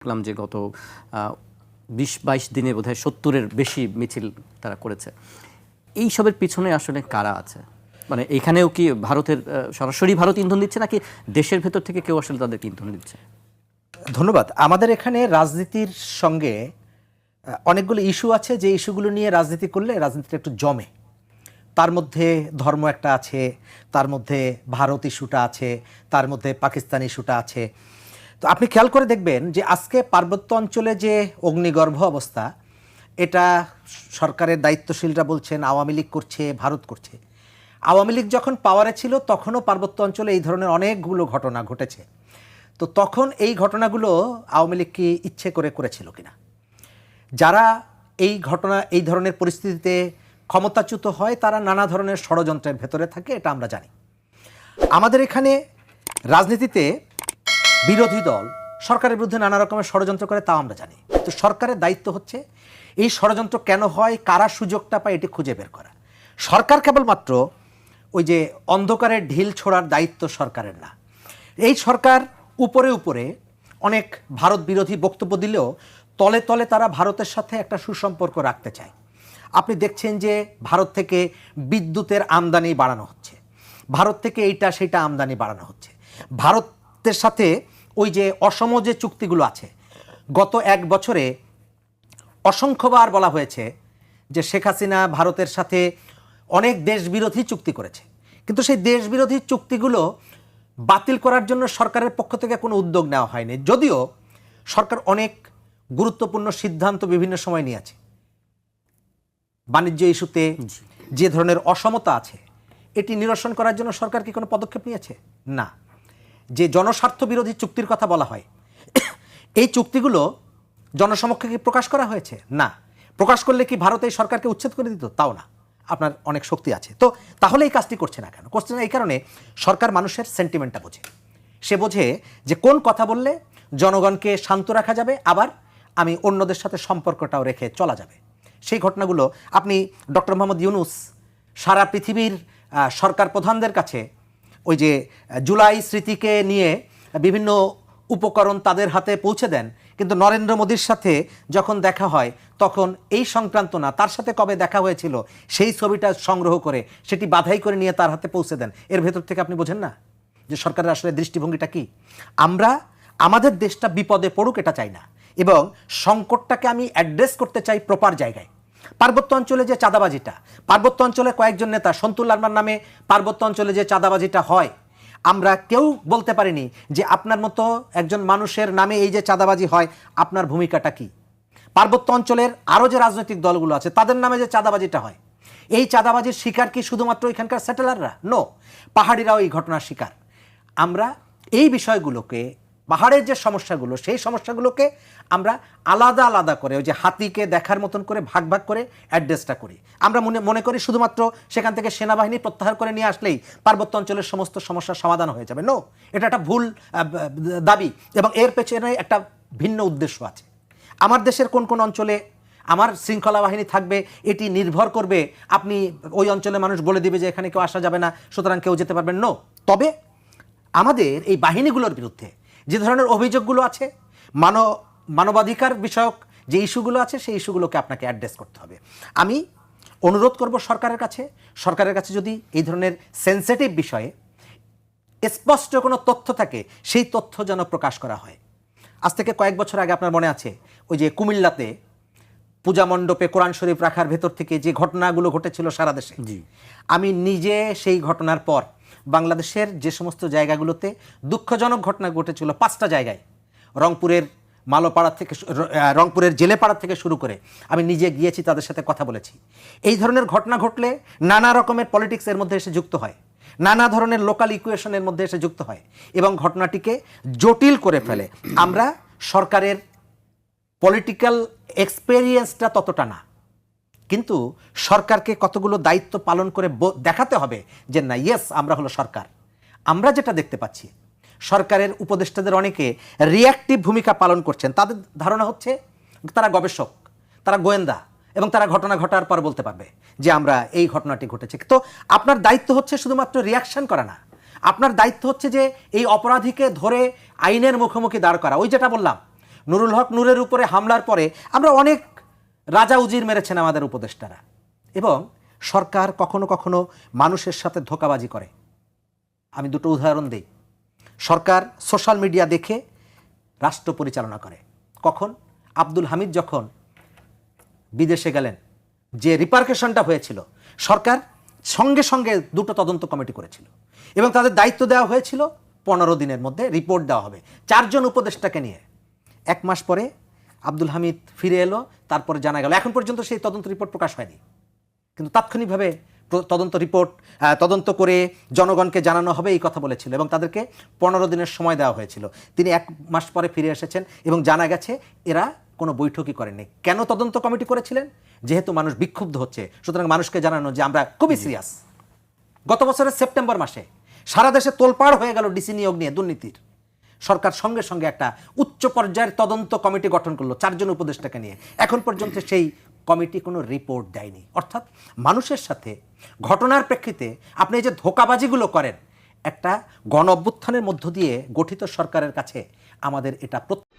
দেখলাম যে গত বিশ, বাইশ দিনে বোধহয় সত্তরের বেশি মিছিল তারা করেছে। এইসবের পিছনে আসলে কারা আছে? মানে এখানেও কি ভারতের সরাসরি ভারত ইন্ধন দিচ্ছে নাকি দেশের ভেতর থেকে কেউ আসলে তাদেরকে ইন্ধন দিচ্ছে? ধন্যবাদ। আমাদের এখানে রাজনীতির সঙ্গে অনেকগুলো ইস্যু আছে। যে ইস্যুগুলো নিয়ে রাজনীতি করলে রাজনীতিটা একটু জমে। তার মধ্যে ধর্ম একটা আছে, তার মধ্যে ভারত ইস্যুটা আছে, তার মধ্যে পাকিস্তান ইস্যুটা আছে। তো আপনি খেয়াল করে দেখবেন যে আজকে পার্বত্য অঞ্চলে যে অগ্নিগর্ভ অবস্থা, এটা সরকারের দায়িত্বশীলরা বলছেন, আওয়ামী লীগ করছে, ভারত করছে। আওয়ামী লীগ যখন পাওয়ারে ছিল, তখনও পার্বত্য অঞ্চলে এই ধরনের অনেকগুলো ঘটনা ঘটেছে। তো তখন এই ঘটনাগুলো আওয়ামী লীগ কি ইচ্ছে করে করেছিল কিনা? যারা এই ঘটনা, এই ধরনের পরিস্থিতিতে ক্ষমতাচ্যুত হয়, তারা নানা ধরনের ষড়যন্ত্রের ভেতরে থাকে, এটা আমরা জানি। আমাদের এখানে রাজনীতিতে বিরোধী দল সরকারের বিরুদ্ধে নানা রকমের ষড়যন্ত্র করে, তাও আমরা জানি। তো সরকারের দায়িত্ব হচ্ছে, এই ষড়যন্ত্র কেন হয়, কারা সুযোগটা পায়, এটি খুঁজে বের করা। সরকার কেবলমাত্র ওই যে অন্ধকারের ঢিল ছোড়ার দায়িত্ব সরকারের না। এই সরকার উপরে উপরে অনেক ভারত বিরোধী বক্তব্য দিলেও তলে তলে তারা ভারতের সাথে একটা সুসম্পর্ক রাখতে চায়। আপনি দেখছেন যে ভারত থেকে বিদ্যুতের আমদানি বাড়ানো হচ্ছে। ভারত থেকে এইটা, সেটা আমদানি বাড়ানো হচ্ছে। ভারতের সাথে ওই যে অসম যে চুক্তিগুলো আছে গত এক বছরে অসংখ্যবার বলা হয়েছে যে শেখ হাসিনা ভারতের সাথে অনেক দেশবিরোধী চুক্তি করেছে। কিন্তু সেই দেশবিরোধী চুক্তিগুলো বাতিল করার জন্য সরকারের পক্ষ থেকে কোনো উদ্যোগ নেওয়া হয়নি। যদিও সরকার অনেক গুরুত্বপূর্ণ সিদ্ধান্ত বিভিন্ন সময় নিয়েছে। বাণিজ্য ইস্যুতে যে ধরনের অসমতা আছে এটি নিরসন করার জন্য সরকার কি কোনো পদক্ষেপ নিয়েছে? না। যে জনস্বার্থ বিরোধী চুক্তির কথা বলা হয়, এই চুক্তিগুলো জনসমক্ষে কি প্রকাশ করা হয়েছে? না। প্রকাশ করলে কি ভারত এই সরকারকে উচ্ছেদ করে দিত? তাও না। আপনার অনেক শক্তি আছে। তো তাহলে এই কাজটি করছে না কেন? করছে না এই কারণে সরকার মানুষের সেন্টিমেন্টটা বোঝে। সে বোঝে যে কোন কথা বললে জনগণকে শান্ত রাখা যাবে, আবার আমি অন্যদের সাথে সম্পর্কটাও রেখে চলা যাবে। সেই ঘটনাগুলো আপনি ডক্টর মোহাম্মদ ইউনুস সারা পৃথিবীর সরকার প্রধানদের কাছে ওই যে জুলাই স্মৃতিকে নিয়ে বিভিন্ন উপকরণ তাদের হাতে পৌঁছে দেন। কিন্তু নরেন্দ্র মোদীর সাথে যখন দেখা হয়, তখন এই সংক্রান্ত না, তার সাথে কবে দেখা হয়েছিল, সেই ছবিটা সংগ্রহ করে, সেটি বাধাই করে নিয়ে তার হাতে পৌঁছে দেন। এর ভেতর থেকে আপনি বোঝেন না যে সরকারের আসলে দৃষ্টিভঙ্গিটা কি? আমরা, আমাদের দেশটা বিপদে পড়ুক এটা চাই না। এবং সংকটটাকে আমি অ্যাড্রেস করতে চাই প্রপার জায়গায়। পার্বত্য অঞ্চলে যে চাঁদাবাজিটা, পার্বত্য অঞ্চলে কয়েকজন নেতা, সন্তুল লার্মার নামে পার্বত্য অঞ্চলে যে চাঁদাবাজিটা হয়, আমরা কেউ বলতে পারিনি যে আপনার মতো একজন মানুষের নামে এই যে চাঁদাবাজি হয়, আপনার ভূমিকাটা কি? পার্বত্য অঞ্চলের আরও যে রাজনৈতিক দলগুলো আছে, তাদের নামে যে চাঁদাবাজিটা হয়, এই চাঁদাবাজির শিকার কি শুধুমাত্র এখানকার সেটেলাররা? নো পাহাড়িরাও এই ঘটনার শিকার। আমরা এই বিষয়গুলোকে পাহাড়ের যে সমস্যাগুলো, সেই সমস্যাগুলোকে আমরা আলাদা আলাদা করে, ওই যে হাতিকে দেখার মতন করে ভাগ ভাগ করে অ্যাড্রেসটা করি। আমরা মনে মনে করি শুধুমাত্র সেখান থেকে সেনাবাহিনী প্রত্যাহার করে নিয়ে আসলেই পার্বত্য অঞ্চলের সমস্ত সমস্যার সমাধান হয়ে যাবে। নো এটা একটা ভুল দাবি এবং এর পেছনে একটা ভিন্ন উদ্দেশ্য আছে। আমার দেশের কোন কোন অঞ্চলে আমার শৃঙ্খলা বাহিনী থাকবে, এটি নির্ভর করবে, আপনি ওই অঞ্চলের মানুষ বলে দিবে যে এখানে কেউ আসা যাবে না, সুতরাং কেউ যেতে পারবেন। নো তবে আমাদের এই বাহিনীগুলোর বিরুদ্ধে যে ধরনের অভিযোগগুলো আছে মানব মানবাধিকার বিষয়ক যে ইস্যুগুলো আছে সেই ইস্যুগুলোকে আপনাকে অ্যাড্রেস করতে হবে। আমি অনুরোধ করব সরকারের কাছে সরকারের কাছে যদি এই ধরনের সেন্সিটিভ বিষয়ে স্পষ্ট কোনো তথ্য থাকে সেই তথ্য যেন প্রকাশ করা হয়। আজ থেকে কয়েক বছর আগে আপনার মনে আছে ওই যে কুমিল্লাতে পূজা মণ্ডপে কোরআন শরীফ রাখার ভেতর থেকে যে ঘটনাগুলো ঘটেছিল সারা দেশে? জি। আমি নিজে সেই ঘটনার পর বাংলাদেশের যে সমস্ত জায়গাগুলোতে দুঃখজনক ঘটনা ঘটেছিল পাঁচটা জায়গায়। রংপুরের মালোপাড়া থেকে রংপুরের জেলেপাড়া থেকে শুরু করে আমি নিজে গিয়েছি তাদের সাথে কথা বলেছি। এই ধরনের ঘটনা ঘটলে নানা রকমের পলিটিক্স এর মধ্যে এসে যুক্ত হয়, নানা ধরনের লোকাল ইকুয়েশনের মধ্যে এসে যুক্ত হয় এবং ঘটনাটিকে জটিল করে ফেলে। আমরা সরকারের পলিটিক্যাল এক্সপেরিয়েন্সটা ততটা না। কিন্তু সরকারকে কতগুলো দায়িত্ব পালন করে দেখাতে হবে যে না ইয়েস আমরা হলো সরকার। আমরা যেটা দেখতে পাচ্ছি, সরকারের উপদেষ্টাদের অনেকে রিয়াক্টিভ ভূমিকা পালন করছেন। তাদের ধারণা হচ্ছে তারা গবেষক, তারা গোয়েন্দা এবং তারা ঘটনা ঘটার পর বলতে পারবে যে আমরা এই ঘটনাটি ঘটেছে। তো আপনার দায়িত্ব হচ্ছে শুধুমাত্র রিয়াকশন করা না। আপনার দায়িত্ব হচ্ছে যে এই অপরাধীকে ধরে আইনের মুখোমুখি দাঁড় করা। ওই যেটা বললাম, নুরুল হক নূরের উপরে হামলার পরে আমরা অনেক রাজা উজির মেরেছেন আমাদের উপদেষ্টারা। এবং সরকার কখনো কখনো মানুষের সাথে ধোকাবাজি করে। আমি দুটো উদাহরণ দিই। সরকার সোশ্যাল মিডিয়া দেখে রাষ্ট্র পরিচালনা করে। কখন? আব্দুল হামিদ যখন বিদেশে গেলেন, যে রিপার্কেশনটা হয়েছিল, সরকার সঙ্গে সঙ্গে দুটো তদন্ত কমিটি করেছিল। এবং তাদের দায়িত্ব দেওয়া হয়েছিল, পনেরো দিনের মধ্যে রিপোর্ট দেওয়া হবে। চারজন উপদেষ্টাকে নিয়ে। এক মাস পরে আব্দুল হামিদ ফিরে এলো তারপরে জানা গেল এখন পর্যন্ত সেই তদন্ত রিপোর্ট প্রকাশ হয়নি। কিন্তু তাৎক্ষণিকভাবে তদন্ত রিপোর্ট তদন্ত করে জনগণকে জানানো হবে এই কথা বলেছিল এবং তাদেরকে পনেরো দিনের সময় দেওয়া হয়েছিল। তিনি এক মাস পরে ফিরে এসেছেন এবং জানা গেছে এরা কোনো বৈঠকই করেনি কেন তদন্ত কমিটি করেছিলেন? যেহেতু মানুষ বিক্ষুব্ধ হচ্ছে সুতরাং মানুষকে জানানো যে আমরা খুবই সিরিয়াস। গত বছরের সেপ্টেম্বর মাসে সারা দেশে তোলপাড় হয়ে গেল ডিসি নিয়োগ নিয়ে দুর্নীতির। সরকার সঙ্গে সঙ্গে একটা উচ্চ পর্যায়ের তদন্ত কমিটি গঠন করল চারজন উপদেষ্টাকে নিয়ে। এখন পর্যন্ত সেই কমিটি কোনো রিপোর্ট দেয়নি। অর্থাৎ মানুষের সাথে ঘটনার প্রেক্ষিতে আপনি যে ধোকাবাজিগুলো করেন, একটা গণ অভ্যুত্থানের মধ্য দিয়ে গঠিত সরকারের কাছে আমাদের এটা প্রত্যেক